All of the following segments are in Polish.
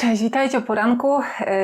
Cześć, witajcie o poranku. E,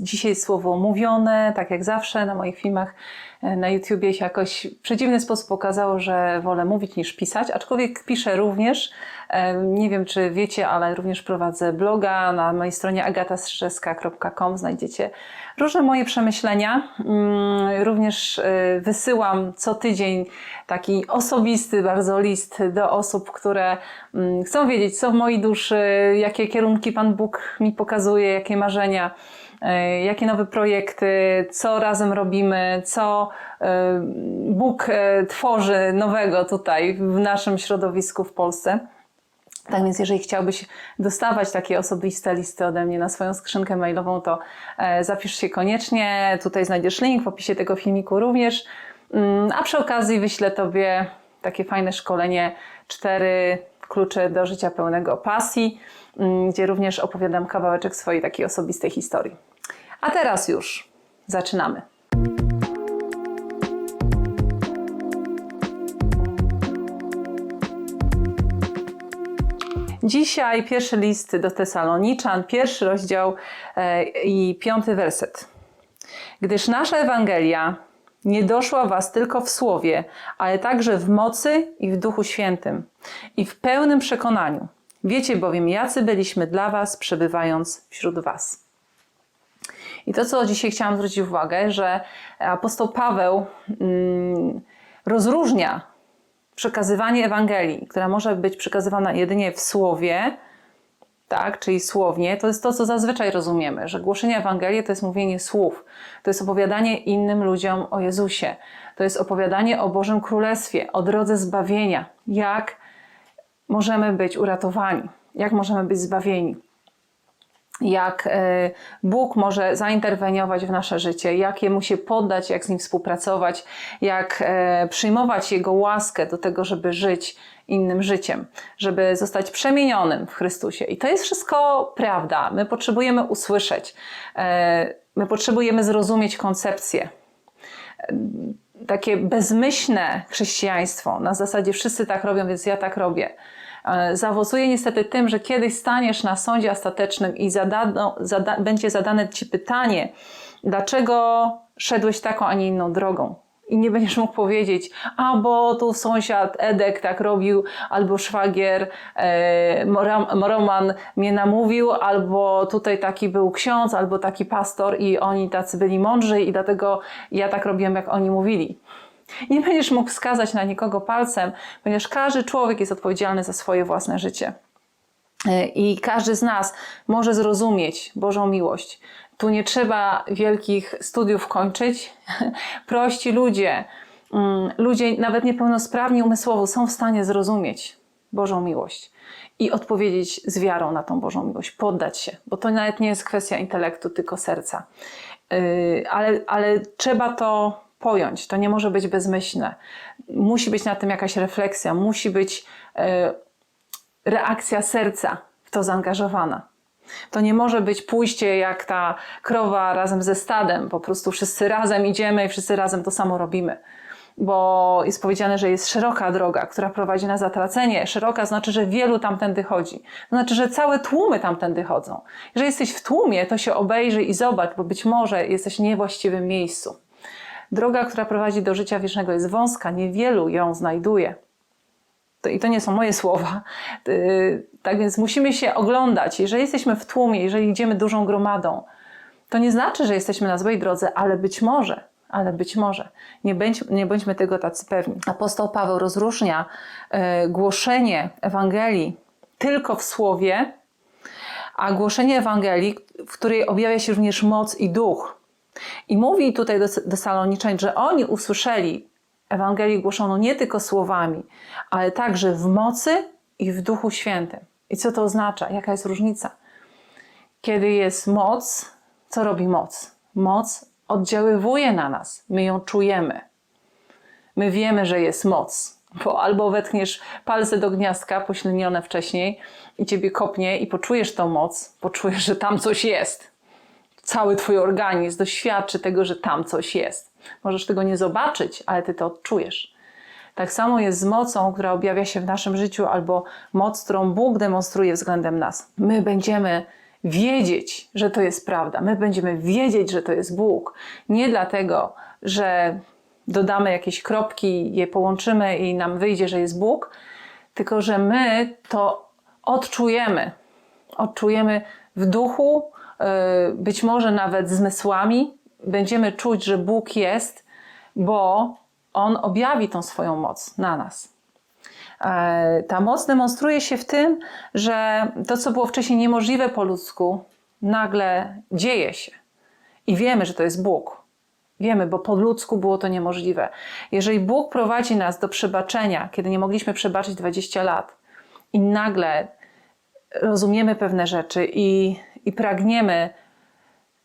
Dzisiaj słowo mówione, tak jak zawsze na moich filmach e, na YouTubie się jakoś w przedziwny sposób okazało, że wolę mówić niż pisać, aczkolwiek piszę również. Nie wiem, czy wiecie, ale również prowadzę bloga na mojej stronie agatastrzeska.com. Znajdziecie różne moje przemyślenia. Mm, Również e, wysyłam co tydzień taki osobisty bardzo list do osób, które mm, chcą wiedzieć, co w mojej duszy, jakie kierunki Pan Bóg mi pokazuje, jakie marzenia, e, jakie nowe projekty, co razem robimy, co e, Bóg tworzy nowego tutaj w naszym środowisku w Polsce. Tak więc, jeżeli chciałbyś dostawać takie osobiste listy ode mnie na swoją skrzynkę mailową, to e, zapisz się koniecznie. Tutaj znajdziesz link w opisie tego filmiku również. Mm, A przy okazji wyślę Tobie takie fajne szkolenie cztery klucze do życia pełnego pasji, mm, gdzie również opowiadam kawałeczek swojej takiej osobistej historii. A teraz już zaczynamy. Dzisiaj pierwszy list do Tesaloniczan, pierwszy rozdział e, i piąty werset. Gdyż nasza Ewangelia nie doszła was tylko w słowie, ale także w mocy i w Duchu Świętym i w pełnym przekonaniu. Wiecie bowiem, jacy byliśmy dla was, przebywając wśród was. I to, co dzisiaj chciałam zwrócić uwagę, że apostoł Paweł mm, rozróżnia przekazywanie Ewangelii, która może być przekazywana jedynie w słowie, tak, czyli słownie, to jest to, co zazwyczaj rozumiemy, że głoszenie Ewangelii to jest mówienie słów, to jest opowiadanie innym ludziom o Jezusie, to jest opowiadanie o Bożym Królestwie, o drodze zbawienia, jak możemy być uratowani, jak możemy być zbawieni jak e, Bóg może zainterweniować w nasze życie, jak Jemu się poddać, jak z Nim współpracować, jak e, przyjmować Jego łaskę do tego, żeby żyć innym życiem, żeby zostać przemienionym w Chrystusie. I to jest wszystko prawda. My potrzebujemy usłyszeć, e, my potrzebujemy zrozumieć koncepcję. Takie bezmyślne chrześcijaństwo, na zasadzie wszyscy tak robią, więc ja tak robię zaowocuje niestety tym, że kiedyś staniesz na sądzie ostatecznym i zadano, zada, będzie zadane ci pytanie, dlaczego szedłeś taką, a nie inną drogą. I nie będziesz mógł powiedzieć, a bo tu sąsiad Edek tak robił, albo szwagier e, Roman mnie namówił, albo tutaj taki był ksiądz, albo taki pastor i oni tacy byli mądrzy i dlatego ja tak robiłem, jak oni mówili. Nie będziesz mógł wskazać na nikogo palcem, ponieważ każdy człowiek jest odpowiedzialny za swoje własne życie. I każdy z nas może zrozumieć Bożą miłość. Tu nie trzeba wielkich studiów kończyć. Prości ludzie, ludzie nawet niepełnosprawni umysłowo są w stanie zrozumieć Bożą miłość i odpowiedzieć z wiarą na tą Bożą miłość, poddać się, bo to nawet nie jest kwestia intelektu, tylko serca. Ale, ale trzeba to pojąć. To nie może być bezmyślne. Musi być na tym jakaś refleksja, musi być e, reakcja serca w to zaangażowana. To nie może być pójście jak ta krowa razem ze stadem. Po prostu wszyscy razem idziemy i wszyscy razem to samo robimy. Bo jest powiedziane, że jest szeroka droga, która prowadzi na zatracenie. Szeroka znaczy, że wielu tamtędy chodzi. Znaczy, że całe tłumy tamtędy chodzą. Jeżeli jesteś w tłumie, to się obejrzyj i zobacz, bo być może jesteś w niewłaściwym miejscu. Droga, która prowadzi do życia wiecznego jest wąska, niewielu ją znajduje. To, I to nie są moje słowa. Yy, tak więc musimy się oglądać. Jeżeli jesteśmy w tłumie, jeżeli idziemy dużą gromadą, to nie znaczy, że jesteśmy na złej drodze, ale być może, ale być może. Nie, bądź, nie bądźmy tego tacy pewni. Apostoł Paweł rozróżnia yy, głoszenie Ewangelii tylko w słowie, a głoszenie Ewangelii, w której objawia się również moc i duch. I mówi tutaj do, do Saloniczan, że oni usłyszeli Ewangelię głoszoną nie tylko słowami, ale także w mocy i w Duchu Świętym. I co to oznacza? Jaka jest różnica? Kiedy jest moc, co robi moc? Moc oddziaływuje na nas, my ją czujemy. My wiemy, że jest moc, bo albo wetkniesz palce do gniazdka poślinione wcześniej i ciebie kopnie i poczujesz tą moc, poczujesz, że tam coś jest cały Twój organizm doświadczy tego, że tam coś jest. Możesz tego nie zobaczyć, ale Ty to odczujesz. Tak samo jest z mocą, która objawia się w naszym życiu, albo moc, którą Bóg demonstruje względem nas. My będziemy wiedzieć, że to jest prawda. My będziemy wiedzieć, że to jest Bóg. Nie dlatego, że dodamy jakieś kropki, je połączymy i nam wyjdzie, że jest Bóg, tylko że my to odczujemy. Odczujemy w duchu, być może nawet zmysłami. Będziemy czuć, że Bóg jest, bo On objawi tą swoją moc na nas. E, Ta moc demonstruje się w tym, że to, co było wcześniej niemożliwe po ludzku, nagle dzieje się. I wiemy, że to jest Bóg. Wiemy, bo po ludzku było to niemożliwe. Jeżeli Bóg prowadzi nas do przebaczenia, kiedy nie mogliśmy przebaczyć 20 lat, i nagle rozumiemy pewne rzeczy i, i pragniemy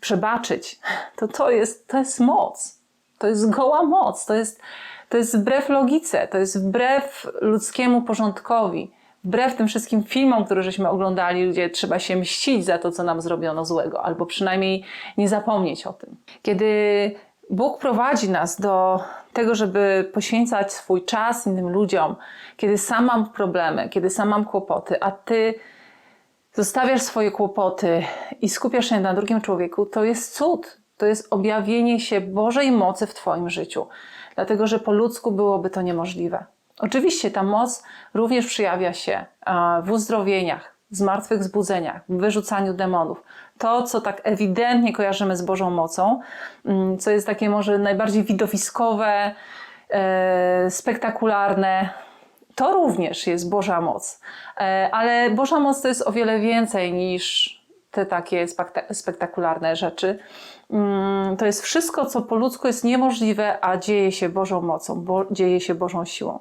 przebaczyć, to to jest, to jest moc. To jest goła moc. To jest, to jest wbrew logice, to jest wbrew ludzkiemu porządkowi, wbrew tym wszystkim filmom, które żeśmy oglądali, gdzie trzeba się mścić za to, co nam zrobiono złego, albo przynajmniej nie zapomnieć o tym. Kiedy Bóg prowadzi nas do tego, żeby poświęcać swój czas innym ludziom, kiedy sam mam problemy, kiedy sam mam kłopoty, a ty zostawiasz swoje kłopoty i skupiasz się na drugim człowieku, to jest cud. To jest objawienie się Bożej mocy w Twoim życiu, dlatego że po ludzku byłoby to niemożliwe. Oczywiście ta moc również przejawia się w uzdrowieniach, zmartwychwzbudzeniach, w wyrzucaniu demonów. To, co tak ewidentnie kojarzymy z Bożą mocą, mm, co jest takie może najbardziej widowiskowe, e, spektakularne, to również jest Boża moc. E, Ale Boża moc to jest o wiele więcej niż te takie spekta- spektakularne rzeczy. Mm, To jest wszystko, co po ludzku jest niemożliwe, a dzieje się Bożą mocą, bo dzieje się Bożą siłą.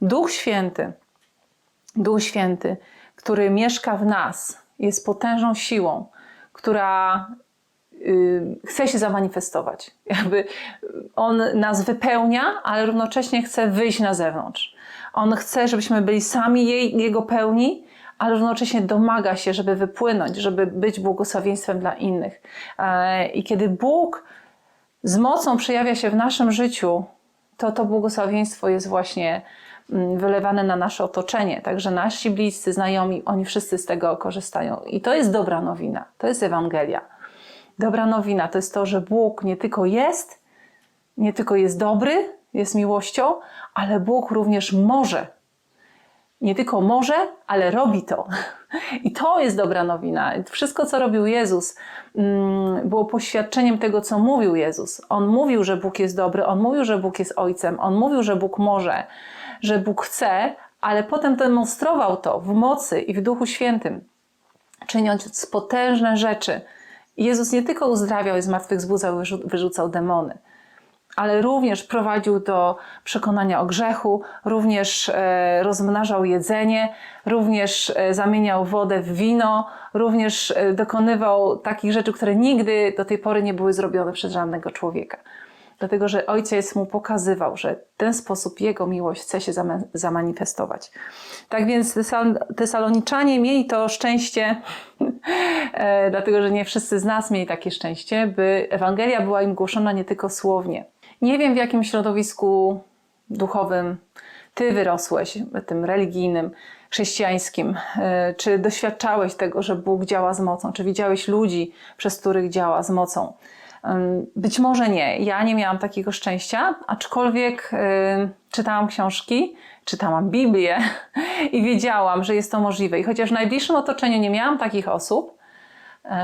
Duch Święty, Duch Święty, który mieszka w nas, jest potężną siłą, która y, chce się zamanifestować. Jakby on nas wypełnia, ale równocześnie chce wyjść na zewnątrz. On chce, żebyśmy byli sami jej, jego pełni, ale równocześnie domaga się, żeby wypłynąć, żeby być błogosławieństwem dla innych. E, I kiedy Bóg z mocą przejawia się w naszym życiu, to to błogosławieństwo jest właśnie mm, wylewane na nasze otoczenie. Także nasi bliscy, znajomi, oni wszyscy z tego korzystają. I to jest dobra nowina, to jest Ewangelia. Dobra nowina to jest to, że Bóg nie tylko jest, nie tylko jest dobry, jest miłością, ale Bóg również może. Nie tylko może, ale robi to. I to jest dobra nowina. Wszystko, co robił Jezus, mm, było poświadczeniem tego, co mówił Jezus. On mówił, że Bóg jest dobry, on mówił, że Bóg jest Ojcem, on mówił, że Bóg może, że Bóg chce, ale potem demonstrował to w mocy i w Duchu Świętym, czyniąc potężne rzeczy. Jezus nie tylko uzdrawiał i zmartwychwzbudzał, wyrzu- wyrzucał demony, ale również prowadził do przekonania o grzechu, również e, rozmnażał jedzenie, również e, zamieniał wodę w wino, również e, dokonywał takich rzeczy, które nigdy do tej pory nie były zrobione przez żadnego człowieka. Dlatego, że ojciec mu pokazywał, że ten sposób jego miłość chce się zama- zamanifestować. Tak więc Tesal- Tesaloniczanie mieli to szczęście, dlatego że nie wszyscy z nas mieli takie szczęście, by Ewangelia była im głoszona nie tylko słownie. Nie wiem, w jakim środowisku duchowym ty wyrosłeś, tym religijnym, chrześcijańskim. E, Czy doświadczałeś tego, że Bóg działa z mocą? Czy widziałeś ludzi, przez których działa z mocą? Być może nie. Ja nie miałam takiego szczęścia, aczkolwiek y, czytałam książki, czytałam Biblię i wiedziałam, że jest to możliwe. I chociaż w najbliższym otoczeniu nie miałam takich osób, e,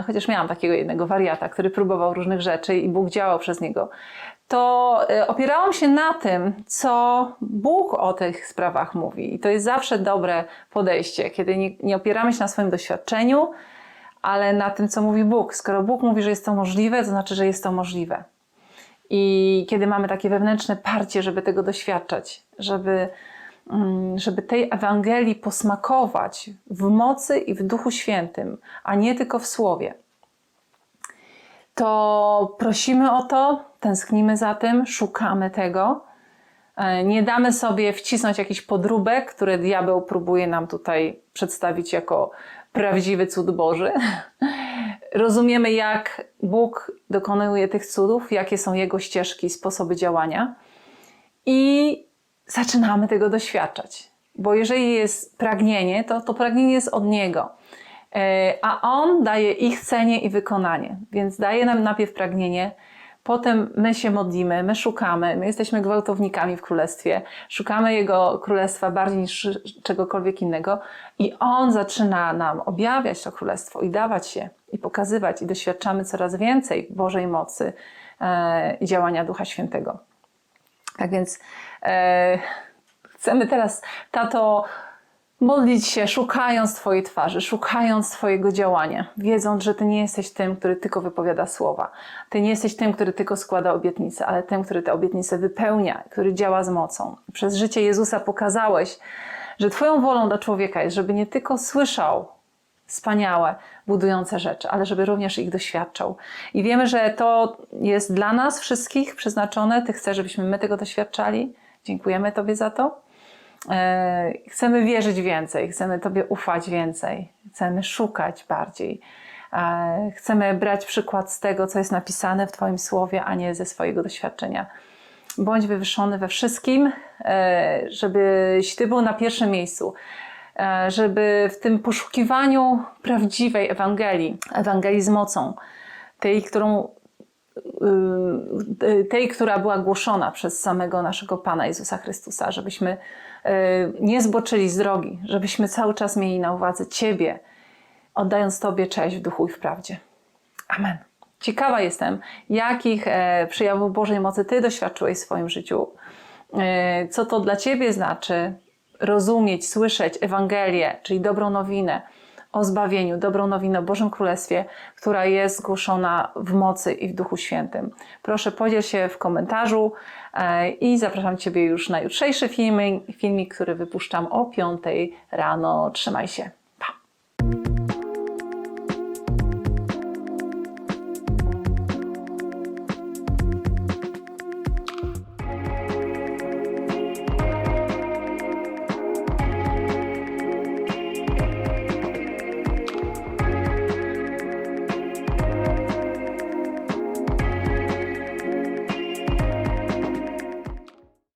chociaż miałam takiego jednego wariata, który próbował różnych rzeczy i Bóg działał przez niego, to e, opierałam się na tym, co Bóg o tych sprawach mówi. I to jest zawsze dobre podejście, kiedy nie, nie opieramy się na swoim doświadczeniu, ale na tym, co mówi Bóg. Skoro Bóg mówi, że jest to możliwe, to znaczy, że jest to możliwe. I kiedy mamy takie wewnętrzne parcie, żeby tego doświadczać, żeby, żeby tej Ewangelii posmakować w mocy i w Duchu Świętym, a nie tylko w Słowie, to prosimy o to, tęsknimy za tym, szukamy tego. E, Nie damy sobie wcisnąć jakiś podróbek, które diabeł próbuje nam tutaj przedstawić jako prawdziwy cud Boży. Rozumiemy, jak Bóg dokonuje tych cudów, jakie są Jego ścieżki, sposoby działania i zaczynamy tego doświadczać. Bo jeżeli jest pragnienie, to to pragnienie jest od Niego. E, a On daje ich cenie i wykonanie. Więc daje nam najpierw pragnienie, potem my się modlimy, my szukamy, my jesteśmy gwałtownikami w królestwie, szukamy Jego królestwa bardziej niż czegokolwiek innego i On zaczyna nam objawiać to królestwo i dawać się i pokazywać i doświadczamy coraz więcej Bożej mocy e, i działania Ducha Świętego. Tak więc chcemy teraz, tato, modlić się, szukając Twojej twarzy, szukając Twojego działania, wiedząc, że Ty nie jesteś tym, który tylko wypowiada słowa. Ty nie jesteś tym, który tylko składa obietnice, ale tym, który te obietnice wypełnia, który działa z mocą. Przez życie Jezusa pokazałeś, że Twoją wolą dla człowieka jest, żeby nie tylko słyszał wspaniałe, budujące rzeczy, ale żeby również ich doświadczał. I wiemy, że to jest dla nas wszystkich przeznaczone. Ty chcesz, żebyśmy my tego doświadczali. Dziękujemy Tobie za to. E, Chcemy wierzyć więcej, chcemy Tobie ufać więcej, chcemy szukać bardziej. E, Chcemy brać przykład z tego, co jest napisane w Twoim słowie, a nie ze swojego doświadczenia. Bądź wywyższony we wszystkim, e, żebyś Ty był na pierwszym miejscu, żeby w tym poszukiwaniu prawdziwej Ewangelii, Ewangelii z mocą, tej, którą tej, która była głoszona przez samego naszego Pana Jezusa Chrystusa, żebyśmy y, nie zboczyli z drogi, żebyśmy cały czas mieli na uwadze Ciebie, oddając Tobie cześć w duchu i w prawdzie. Amen. Ciekawa jestem, jakich e, przejawów Bożej mocy Ty doświadczyłeś w swoim życiu. E, co to dla Ciebie znaczy rozumieć, słyszeć Ewangelię, czyli dobrą nowinę o zbawieniu, dobrą nowinę o Bożym Królestwie, która jest zgłoszona w mocy i w Duchu Świętym. Proszę podziel się w komentarzu e, i zapraszam Ciebie już na jutrzejszy filmik, filmik który wypuszczam o 5 rano. Trzymaj się.